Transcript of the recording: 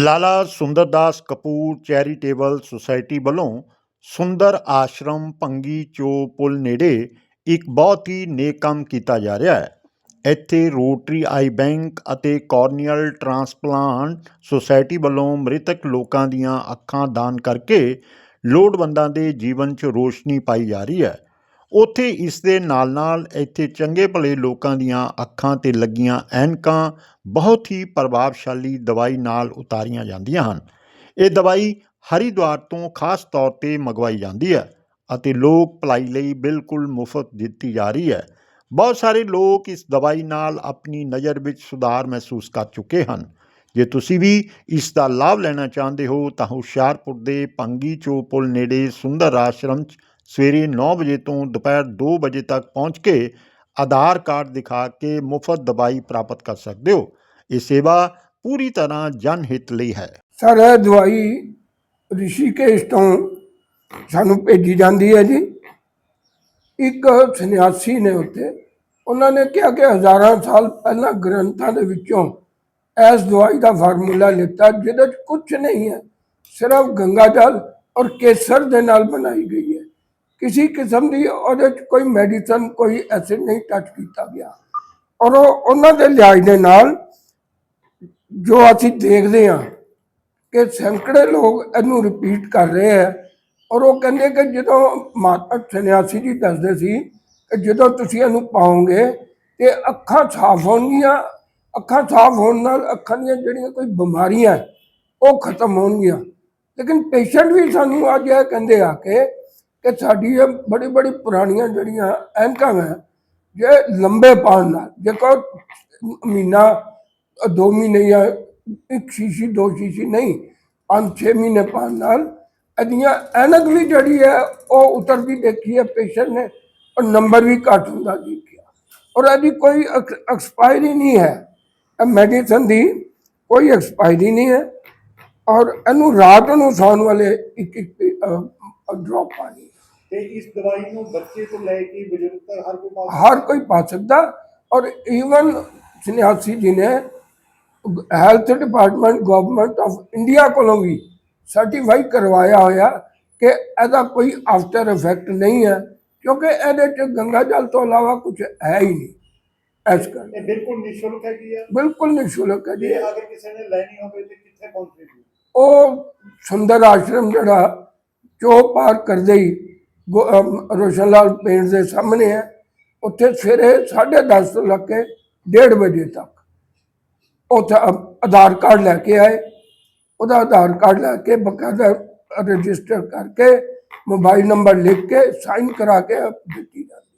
ਲਾਲਾ Sundardas Kapoor charitable society ਵੱਲੋਂ ਸੁੰਦਰ ਆਸ਼ਰਮ, ਭੰਗੀ ਚੋ ਪੁਲ ਨੇੜੇ ਇੱਕ ਬਹੁਤ ਹੀ ਨੇਕ ਕੰਮ ਕੀਤਾ ਜਾ ਰਿਹਾ ਹੈ। ਇੱਥੇ ਰੋਟਰੀ ਆਈ ਬੈਂਕ ਅਤੇ ਕਾਰਨੀਅਲ ਟ੍ਰਾਂਸਪਲਾਂਟ ਸੁਸਾਇਟੀ ਵੱਲੋਂ ਮ੍ਰਿਤਕ ਲੋਕਾਂ ਦੀਆਂ ਅੱਖਾਂ ਦਾਨ ਕਰਕੇ ਲੋੜਵੰਦਾਂ ਦੇ ਜੀਵਨ 'ਚ ਰੋਸ਼ਨੀ ਪਾਈ ਜਾ ਰਹੀ ਹੈ। ਉੱਥੇ ਇਸ ਦੇ ਨਾਲ-ਨਾਲ ਇੱਥੇ ਚੰਗੇ ਭਲੇ ਲੋਕਾਂ ਦੀਆਂ ਅੱਖਾਂ ਤੇ ਲੱਗੀਆਂ ਐਨਕਾਂ ਬਹੁਤ ਹੀ ਪ੍ਰਭਾਵਸ਼ਾਲੀ ਦਵਾਈ ਨਾਲ ਉਤਾਰੀਆਂ ਜਾਂਦੀਆਂ ਹਨ। ਇਹ ਦਵਾਈ ਹਰਿਦੁਆਰ ਤੋਂ ਖਾਸ ਤੌਰ ਤੇ ਮੰਗਵਾਈ ਜਾਂਦੀ ਹੈ ਅਤੇ ਲੋਕ ਭਲਾਈ ਲਈ ਬਿਲਕੁਲ ਮੁਫਤ ਦਿੱਤੀ ਜਾ ਰਹੀ ਹੈ। ਬਹੁਤ ਸਾਰੇ ਲੋਕ ਇਸ ਦਵਾਈ ਨਾਲ ਆਪਣੀ ਨਜ਼ਰ ਵਿੱਚ ਸੁਧਾਰ ਮਹਿਸੂਸ ਕਰ ਚੁੱਕੇ ਹਨ। ਜੇ ਤੁਸੀਂ ਵੀ ਇਸ ਦਾ ਲਾਭ ਲੈਣਾ ਚਾਹੁੰਦੇ ਹੋ ਤਾਂ ਹੁਸ਼ਿਆਰਪੁਰ ਦੇ ਪੰਗੀ ਚੋ ਪੁਲ ਨੇੜੇ ਸੁੰਦਰ ਆਸ਼ਰਮ 'ਚ ਸਵੇਰੇ 9 ਵਜੇ ਤੋਂ ਦੁਪਹਿਰ 2 ਵਜੇ ਤੱਕ ਪਹੁੰਚ ਕੇ ਆਧਾਰ ਕਾਰਡ ਦਿਖਾ ਕੇ ਮੁਫਤ ਦਵਾਈ ਪ੍ਰਾਪਤ ਕਰ ਸਕਦੇ ਹੋ। ਇਹ ਸੇਵਾ ਪੂਰੀ ਤਰ੍ਹਾਂ ਜਨ ਹਿੱਤ ਲਈ ਹੈ। ਸਰ, ਇਹ ਦਵਾਈ ਰਿਸ਼ੀਕੇਸ਼ ਤੋਂ ਸਾਨੂੰ ਭੇਜੀ ਜਾਂਦੀ ਹੈ ਜੀ। ਇੱਕ ਸੰਨਿਆਸੀ ਨੇ ਉੱਤੇ, ਉਹਨਾਂ ਨੇ ਕਿਹਾ ਕਿ ਹਜ਼ਾਰਾਂ ਸਾਲ ਪਹਿਲਾਂ ਗ੍ਰੰਥਾਂ ਦੇ ਵਿੱਚੋਂ ਇਸ ਦਵਾਈ ਦਾ ਫਾਰਮੂਲਾ ਲਿੱਤਾ, ਜਿਹਦੇ ਵਿੱਚ ਕੁਝ ਨਹੀਂ ਹੈ। ਸਿਰਫ ਗੰਗਾ ਜਲ ਔਰ ਕੇਸਰ ਦੇ ਨਾਲ ਬਣਾਈ ਗਈ ਹੈ। ਕਿਸੇ ਕਿਸਮ ਦੀ ਉਹਦੇ 'ਚ ਕੋਈ ਮੈਡੀਸਨ ਕੋਈ ਐਸਿਡ ਨਹੀਂ ਟੱਚ ਕੀਤਾ ਗਿਆ ਔਰ ਉਹ ਉਹਨਾਂ ਦੇ ਲਿਹਾਜ਼ ਦੇ ਨਾਲ ਜੋ ਅਸੀਂ ਦੇਖਦੇ ਹਾਂ ਕਿ ਸੈਂਕੜੇ ਲੋਕ ਇਹਨੂੰ ਰਿਪੀਟ ਕਰ ਰਹੇ ਹੈ ਔਰ ਉਹ ਕਹਿੰਦੇ ਕਿ ਜਦੋਂ ਮਾਤਾ ਸੰਨਿਆਸੀ ਜੀ ਦੱਸਦੇ ਸੀ ਕਿ ਜਦੋਂ ਤੁਸੀਂ ਇਹਨੂੰ ਪਾਓਗੇ ਤੇ ਅੱਖਾਂ ਸਾਫ਼ ਹੋਣਗੀਆਂ ਅੱਖਾਂ ਸਾਫ਼ ਹੋਣ ਨਾਲ ਅੱਖਾਂ ਦੀਆਂ ਜਿਹੜੀਆਂ ਕੋਈ ਬਿਮਾਰੀਆਂ ਉਹ ਖਤਮ ਹੋਣਗੀਆਂ ਲੇਕਿਨ ਪੇਸ਼ੈਂਟ ਵੀ ਸਾਨੂੰ ਅੱਜ ਇਹ ਕਹਿੰਦੇ ਆ ਕਿ ਕਿ ਸਾਡੀ ਇਹ ਬੜੀ ਬੜੀ ਪੁਰਾਣੀਆਂ ਜਿਹੜੀਆਂ ਐਨਕਾਂ ਹੈ, ਜੇ ਲੰਬੇ ਪਾਣ ਨਾਲ ਦੇਖੋ ਮਹੀਨਾ, ਦੋ ਮਹੀਨੇ ਜਾਂ ਇੱਕ ਸ਼ੀਸ਼ੀ, ਦੋ ਸ਼ੀਸ਼ੀ ਨਹੀਂ, ਪੰਜ ਛੇ ਮਹੀਨੇ ਪਾਣ ਨਾਲ, ਇਹਦੀਆਂ ਐਨਕ ਵੀ ਜਿਹੜੀ ਹੈ, ਉਹ ਉਤਰਦੀ ਦੇਖੀ ਹੈ ਪੇਸ਼ੈਂਟ ਨੇ, ਔਰ ਨੰਬਰ ਵੀ ਘੱਟ ਹੁੰਦਾ ਦੇਖਿਆ। ਔਰ ਇਹਦੀ ਕੋਈ ਐਕਸਪਾਇਰੀ ਨਹੀਂ ਹੈ। ਇਹ ਮੈਡੀਸਨ ਦੀ ਕੋਈ ਐਕਸਪਾਇਰੀ ਨਹੀਂ ਹੈ। ਔਰ ਇਹਨੂੰ ਰਾਤ ਨੂੰ ਸੌਣ ਵਾਲੇ ਇੱਕ ਇੱਕ ਡ੍ਰੌਪ ਪਾਣੀ ਤੇ ਇਸ ਦਵਾਈ ਨੂੰ ਬੱਚੇ ਤੋਂ ਲੈ ਕੇ ਬਜ਼ੁਰਗ ਤੱਕ ਹਰ ਕੋਈ ਪਾ ਹਰ ਕੋਈ ਪਾ ਸਕਦਾ ਔਰ ਈਵਨ ਸੰਨਿਆਸੀ ਜੀ ਨੇ health department government of India ਕੋਲੋਂ ਵੀ ਸਰਟੀਫਾਈ ਕਰਵਾਇਆ ਹੋਇਆ ਕਿ ਇਹਦਾ ਕੋਈ ਆਫਟਰ ਇਫੈਕਟ ਨਹੀਂ ਹੈ ਕਿਉਂਕਿ ਇਹਦੇ ਚ ਗੰਗਾ ਜਲ ਤੋਂ ਇਲਾਵਾ ਕੁਝ ਹੈ ਹੀ ਨਹੀਂ ਇਸ ਕਰਕੇ ਇਹ ਬਿਲਕੁਲ ਨਿਸ਼ੁਲਕ ਹੈਗੀ ਆ। ਬਿਲਕੁਲ ਨਿਸ਼ੁਲਕ ਹੈ ਜੀ। ਜੇ ਅਗਰ ਕਿਸੇ ਨੇ ਲੈਣੀ ਹੋਵੇ ਤੇ ਕਿੱਥੇ ਪਹੁੰਚੇਗੀ? ਉਹ ਸੁੰਦਰ ਆਸ਼ਰਮ ਜਿਹੜਾ ਚੋ ਪਾਰ ਕਰਦੇ ਹੀ ਰੋਸ਼ਨ ਲਾਲ ਪੇਂਟ ਦੇ ਸਾਹਮਣੇ ਹੈ। ਉੱਥੇ ਸਵੇਰੇ 10:30 ਤੋਂ ਲੱਗ ਕੇ 1:30 ਵਜੇ ਤੱਕ ਉੱਥੇ ਆਧਾਰ ਕਾਰਡ ਲੈ ਕੇ ਆਏ। ਉਹਦਾ ਆਧਾਰ ਕਾਰਡ ਲੈ ਕੇ ਬਕਾਇਦਾ ਰਜਿਸਟਰ ਕਰਕੇ ਮੋਬਾਈਲ ਨੰਬਰ ਲਿਖ ਕੇ ਸਾਈਨ ਕਰਾ ਕੇ ਦਿੱਤੀ ਜਾਂਦੀ